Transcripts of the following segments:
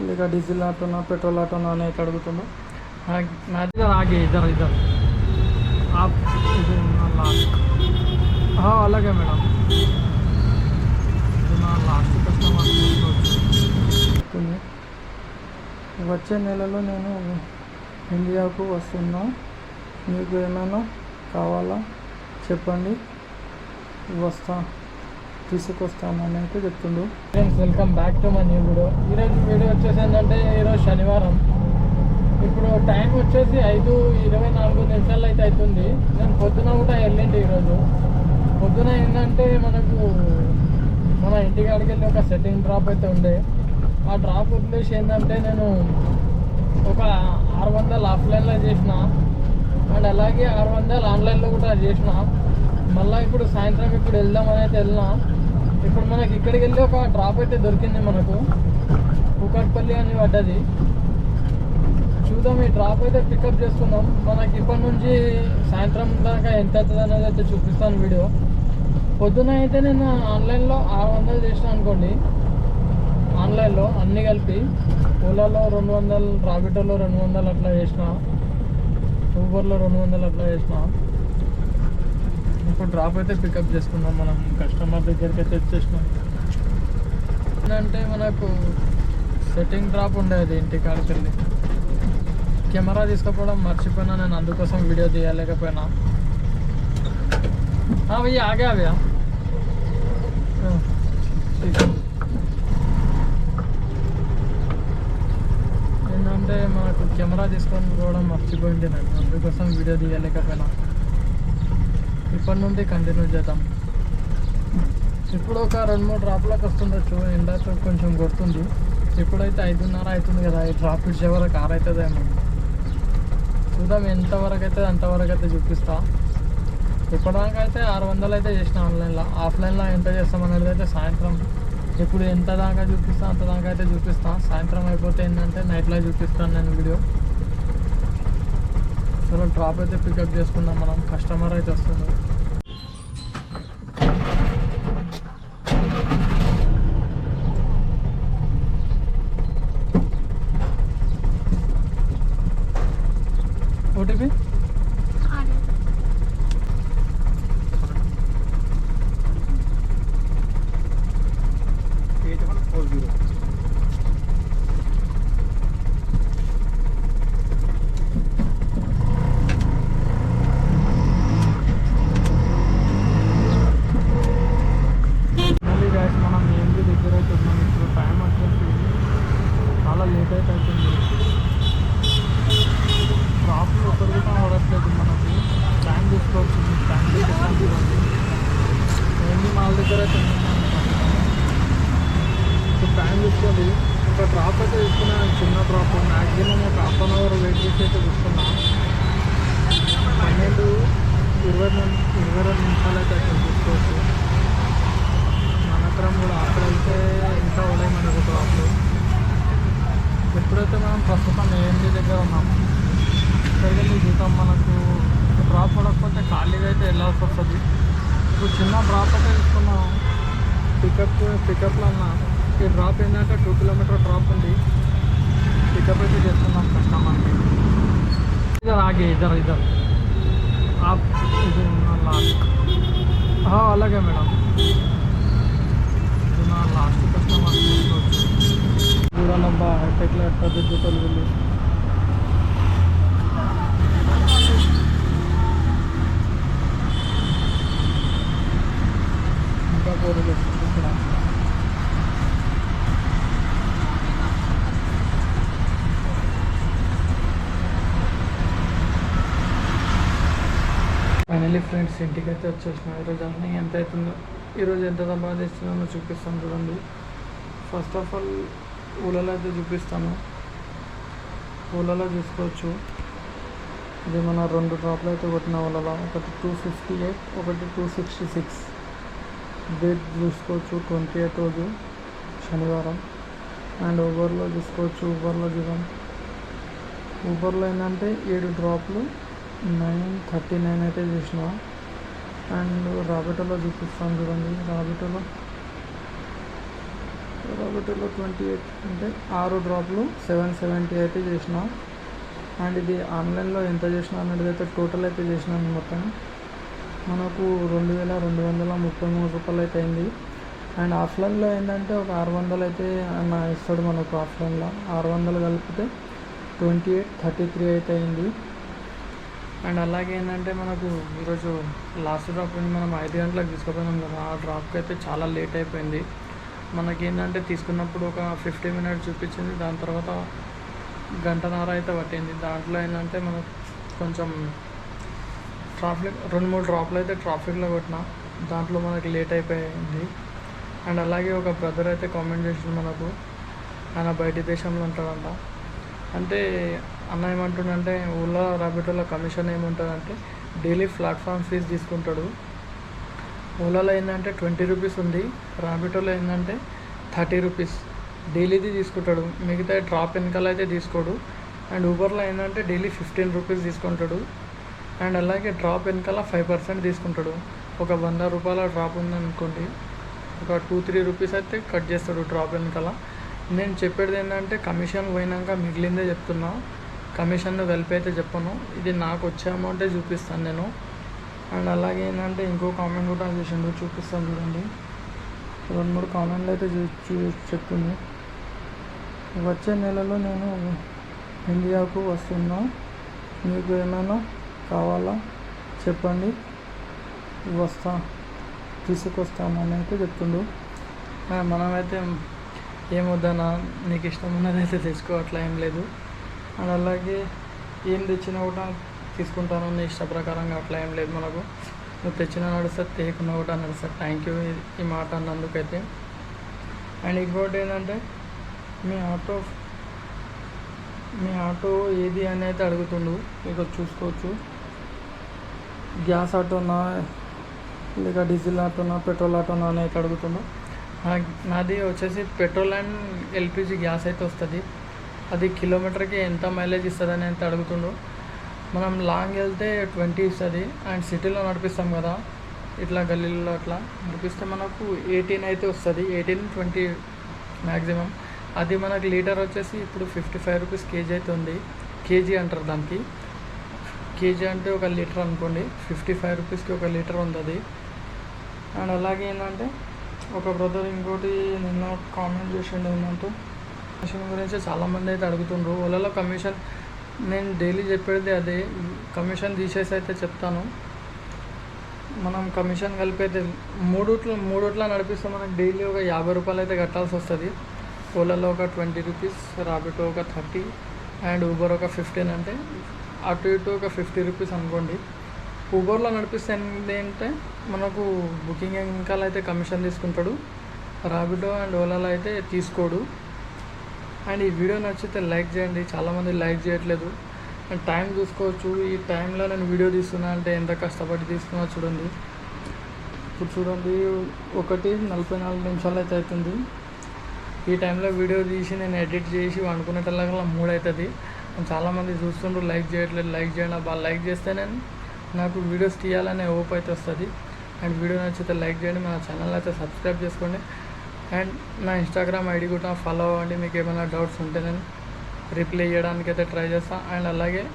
లేక diesel ఆటోనా petrol ఆటోనా అని అయితే అడుగుతుండు నాకు ఆగే ఇద్దరు ఇద్దరు. నా అలాగే మేడం. నా లాస్ట్ కస్టమర్ వచ్చే నెలలో నేను ఇండియాకు వస్తున్నా. మీకు ఏమైనా కావాలా? చెప్పండి. వస్తా. తీసుకొస్తానని అయితే చెప్తుండు. Friends welcome back to my new video ఈరోజు వీడియో వచ్చేసి ఏంటంటే ఈరోజు శనివారం. ఇప్పుడు టైం వచ్చేసి ఐదు ఇరవై నాలుగు నిమిషాలు అయితే అవుతుంది. నేను పొద్దున కూడా వెళ్ళింటి ఈరోజు. పొద్దున ఏంటంటే మనకు మన ఇంటికాడికి వెళ్ళి ఒక సెట్టింగ్ డ్రాప్ అయితే ఉండే. ఆ డ్రాప్ ఉద్దేశం ఏంటంటే నేను ఒక ఆరు వందలు ఆఫ్లైన్లో చేసిన. అండ్ అలాగే ఆరు వందలు ఆన్లైన్లో కూడా చేసిన. మళ్ళీ ఇప్పుడు సాయంత్రం ఇప్పుడు వెళ్దామని అయితే వెళ్ళినా. ఇప్పుడు మనకి ఇక్కడికి వెళ్ళి ఒక డ్రాప్ అయితే దొరికింది మనకు. కూకట్పల్లి అని పడ్డది. చూద్దాం ఈ డ్రాప్ అయితే పికప్ చేసుకుందాం. మనకి ఇప్పటి నుంచి సాయంత్రం దాకా ఎంత అవుతుంది అనేది అయితే చూపిస్తాను వీడియో. పొద్దున అయితే నేను ఆన్లైన్లో ఆరు వందలు చేసిన అనుకోండి. ఆన్లైన్లో అన్నీ కలిపి ఓలాలో రెండు వందలు రాబిటోలో రెండు వందలు అట్లా చేసిన ఊబర్లో రెండు వందలు అట్లా చేసిన. ఇప్పుడు డ్రాప్ అయితే పికప్ చేసుకున్నాం మనం. కస్టమర్ దగ్గరికి అయితే వచ్చేసినాం. ఏంటంటే మనకు సెట్టింగ్ డ్రాప్ ఉండేది ఇంటికాడికి వెళ్ళి. కెమెరా తీసుకుపోవడం మర్చిపోయినా నేను అందుకోసం వీడియో తీయలేకపోయినా. అవి ఆగే అవి ఏంటంటే మనకు కెమెరా తీసుకొని పోవడం మర్చిపోయింది నాకు. అందుకోసం వీడియో తీయలేకపోయినా. ఇప్పటి నుండి కంటిన్యూ చేద్దాం. ఇప్పుడు ఒక రెండు మూడు డ్రాప్లకు వస్తుండొచ్చు. ఎండ కొంచెం కొడుతుంది. ఇప్పుడైతే ఐదున్నర అవుతుంది కదా. ఈ డ్రాప్ ఇచ్చే వరకు ఆరు అవుతుందేమో చూద్దాం ఎంతవరకు అయితే అంతవరకు అయితే చూపిస్తా. ఇప్పటిదాకా అయితే ఆరు వందలు అయితే చేసిన ఆన్లైన్లో. ఆఫ్లైన్లో ఎంత చేస్తాం అనేది అయితే సాయంత్రం. ఇప్పుడు ఎంత దాకా చూపిస్తా అంత దాకా అయితే చూపిస్తా. సాయంత్రం అయిపోతే ఏంటంటే నైట్లో చూపిస్తాను నేను వీడియో. సో డ్రాప్ అయితే పికప్ చేసుకుందాం మనం. కస్టమర్ అయితే వస్తుంది. ఇరవై నిమి- ఇరవై రెండు నిమిషాలు అయితే అక్కడ చూసుకోవచ్చు మనకరం కూడా అక్కడైతే ఇంకా ఉన్నాయి మనకు ఎప్పుడైతే మనం ప్రస్తుతం ఏఎండి దగ్గర ఉన్నాము ఇక్కడికి చూద్దాం మనకు డ్రాప్ పడకపోతే ఖాళీగా అయితే వెళ్ళాల్సి వస్తుంది ఇప్పుడు చిన్న డ్రాప్ అయితే తీసుకున్నాం పికప్ పికప్లో అన్న ఈ డ్రాప్ ఏంటంటే టూ కిలోమీటర్ డ్రాప్ ఉంది పికప్ అయితే చేస్తున్నాం కస్టమర్కి ఇద్దరు ఆగే ఇద్దరు ఇద్దరు. ఆప్ ఇది నా లాస్ట్ ఆ, అలాగే మేడం ఇది నా లాస్ట్ కస్టమర్ దూరాలబ్బా హైటెక్లో ఎట్లా దిద్దుతారు వీళ్ళు ఇంకా కూరలు ఇక్కడ ఫైనలీ ఫ్రెండ్స్ ఇంటికి అయితే వచ్చేసిన. ఈరోజు అన్నీ ఎంత అవుతుందో ఈరోజు ఎంత సంపాదిస్తున్నామో చూపిస్తాను చూడండి. ఫస్ట్ ఆఫ్ ఆల్ ఊళ్ళలో అయితే చూపిస్తాను. ఊళ్ళలో చూసుకోవచ్చు. ఇది మన రెండు డ్రాప్లు అయితే కొట్టిన ఊళ్ళలో. ఒకటి టూ ఫిఫ్టీ ఎయిట్ ఒకటి టూ సిక్స్టీ సిక్స్ డేట్ చూసుకోవచ్చు ట్వంటీ ఎయిట్ రోజు శనివారం. అండ్ ఊబర్లో చూసుకోవచ్చు ఊబర్లో చూడండి ఊబర్లో ఏంటంటే ఏడు డ్రాప్లు నైన్ థర్టీ నైన్ అయితే చూసిన అండ్ రాబిటోలో చూపిస్తాను చూడండి. రాబిటోలో ఒకటిలో ట్వంటీ ఎయిట్ అంటే ఆరు డ్రాప్లు సెవెన్ సెవెంటీ అయితే చేసిన. అండ్ ఇది ఆన్లైన్లో ఎంత చేసిన అనేది అయితే టోటల్ అయితే చేసినాను మొత్తం. మనకు రెండు వేల రెండు వందల ముప్పై మూడు రూపాయలు అయితే అయింది. అండ్ ఆఫ్లైన్లో ఏంటంటే ఒక ఆరు వందలు అయితే అన్న ఇస్తాడు మనకు ఆఫ్లైన్లో. ఆరు వందలు కలిపితే ట్వంటీ ఎయిట్ థర్టీ త్రీ అయితే అయింది. అండ్ అలాగే ఏంటంటే మనకు ఈరోజు లాస్ట్ డ్రాప్ మనం ఐదు గంటలకు తీసుకుపోయినాం కదా ఆ డ్రాప్కి అయితే చాలా లేట్ అయిపోయింది. మనకి ఏంటంటే తీసుకున్నప్పుడు ఒక ఫిఫ్టీ మినిట్స్ చూపించింది దాని తర్వాత గంటన్నర అయితే పట్టింది. దాంట్లో ఏంటంటే మనం కొంచెం ట్రాఫిక్ రెండు మూడు డ్రాప్లు అయితే ట్రాఫిక్లో కొట్టిన దాంట్లో మనకి లేట్ అయిపోయింది. అండ్ అలాగే ఒక బ్రదర్ అయితే కామెంట్ చేసింది మనకు ఆయన బయట దేశంలో ఉంటాడంట. అంటే అన్న ఏమంటుండంటే ఓలా రాబిటోలో కమిషన్ ఏముంటుందంటే డైలీ ప్లాట్ఫామ్ ఫీజు తీసుకుంటాడు. ఓలాలో ఏంటంటే ట్వంటీ రూపీస్ ఉంది. రాబిటోలో ఏంటంటే థర్టీ రూపీస్. డైలీది తీసుకుంటాడు. మిగతా డ్రాప్ వెనకాల అయితే తీసుకోడు. అండ్ ఊబర్లో ఏంటంటే డైలీ ఫిఫ్టీన్ రూపీస్ తీసుకుంటాడు. అండ్ అలాగే డ్రాప్ వెనకాల ఫైవ్ పర్సెంట్ తీసుకుంటాడు. ఒక వంద రూపాయల డ్రాప్ ఉందనుకోండి ఒక టూ త్రీ రూపీస్ అయితే కట్ చేస్తాడు డ్రాప్ వెనకాల. నేను చెప్పేది ఏంటంటే కమిషన్ పోయినాక మిగిలిందే చెప్తున్నా. కమిషన్ కలిపి అయితే చెప్పను. ఇది నాకు వచ్చే అమౌంటే చూపిస్తాను నేను. అండ్ అలాగే ఏంటంటే ఇంకో కామెంట్ కూడా చేసిండు చూపిస్తాను చూడండి. రెండు మూడు కామెంట్లు అయితే చూ చెప్తుంది వచ్చే నెలలో నేను ఇండియాకు వస్తున్నా. మీకు ఏమైనా కావాలా చెప్పండి. వస్తా తీసుకొస్తామని అయితే చెప్తుండు. మనమైతే ఏమొద్దనా నీకు ఇష్టం ఉన్నది అయితే తెచ్చుకో ఏం లేదు. అండ్ అలాగే ఏం తెచ్చినా కూడా తీసుకుంటాను నీ ఇష్ట ప్రకారంగా అట్లా ఏం లేదు మనకు. నువ్వు తెచ్చిన నడుస్తారు తేకున్నా కూడా నడుస్తుంది థ్యాంక్ యూ ఈ మాట అన్నందుకైతే. అండ్ ఇంకోటి ఏంటంటే మీ ఆటో మీ ఆటో ఏది అని అయితే అడుగుతుండు ఇక చూసుకోవచ్చు. గ్యాస్ ఆటోనా లేక డీజిల్ ఆటోనా పెట్రోల్ ఆటోనా అని అయితే అడుగుతుండు. నాది వచ్చేసి పెట్రోల్ అండ్ ఎల్పిజి గ్యాస్ అయితే వస్తుంది. అది కిలోమీటర్కి ఎంత మైలేజ్ ఇస్తుంది అని అయితే అడుగుతుండు. మనం లాంగ్ వెళ్తే ట్వంటీ ఇస్తుంది. అండ్ సిటీలో నడిపిస్తాం కదా ఇట్లా గల్లీలో అట్లా. నడిపిస్తే మనకు ఎయిటీన్ అయితే వస్తుంది. ఎయిటీన్ ట్వంటీ మ్యాక్సిమం అది మనకు లీటర్ వచ్చేసి ఇప్పుడు ఫిఫ్టీ ఫైవ్ రూపీస్ కేజీ అయితే ఉంది. కేజీ అంటారు దానికి. కేజీ అంటే ఒక లీటర్ అనుకోండి. ఫిఫ్టీ ఫైవ్ రూపీస్కి ఒక లీటర్ ఉంది అది. అండ్ అలాగే ఏంటంటే ఒక బ్రదర్ ఇంకోటి నిన్న కామెంట్ చేసిండు ఏంటంటే కమిషన్ గురించి చాలామంది అయితే అడుగుతుండ్రు. ఓలలో కమిషన్ నేను డైలీ చెప్పేది అదే. కమిషన్ తీసేసి అయితే చెప్తాను. మనం కమిషన్ కలిపి అయితే మూడుట్ల మూడుట్ల నడిపిస్తే మనకు డైలీ ఒక యాభై రూపాయలు అయితే కట్టాల్సి వస్తుంది. ఓలాలో ఒక ట్వంటీ రూపీస్ రాబిటో ఒక థర్టీ అండ్ ఊబర్ ఒక ఫిఫ్టీన్ అంటే అటు ఇటు ఒక ఫిఫ్టీ రూపీస్ అనుకోండి. ఊబర్లో నడిపిస్తే ఏంటంటే మనకు బుకింగ్ ఇంకా అయితే కమిషన్ తీసుకుంటాడు. రాబిటో అండ్ ఓలాలో అయితే తీసుకోడు. అండ్ ఈ వీడియో నచ్చితే లైక్ చేయండి. చాలామంది లైక్ చేయట్లేదు. అండ్ టైం చూసుకోవచ్చు. ఈ టైంలో నేను వీడియో తీస్తున్నా అంటే ఎంత కష్టపడి తీస్తున్నా చూడండి. ఇప్పుడు చూడండి ఒకటి నలభై నాలుగు నిమిషాలు అయితే అవుతుంది. ఈ టైంలో వీడియో తీసి నేను ఎడిట్ చేసి వండుకునేటల్లా మూడు అవుతుంది చాలామంది చూస్తుండ్రు లైక్ చేయట్లేదు లైక్ చేయండి బాగా లైక్ చేస్తే నేను నాకు వీడియోస్ తీయాలనే ఓప్ అయితే వస్తుంది. అండ్ వీడియో నచ్చితే లైక్ చేయండి. మన ఛానల్ అయితే సబ్స్క్రైబ్ చేసుకోండి. అండ్ నా ఇన్స్టాగ్రామ్ ఐడి కూడా ఫాలో అవ్వండి. మీకు ఏమైనా డౌట్స్ ఉంటే నేను రిప్లై చేయడానికి అయితే ట్రై చేస్తాను అండ్ అలాగే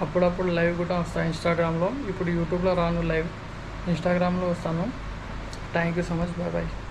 అప్పుడప్పుడు లైవ్ కూడా వస్తాను ఇన్స్టాగ్రామ్లో. ఇప్పుడు యూట్యూబ్లో రాను లైవ్. ఇన్స్టాగ్రామ్లో వస్తాను. Thank you so much. Bye bye.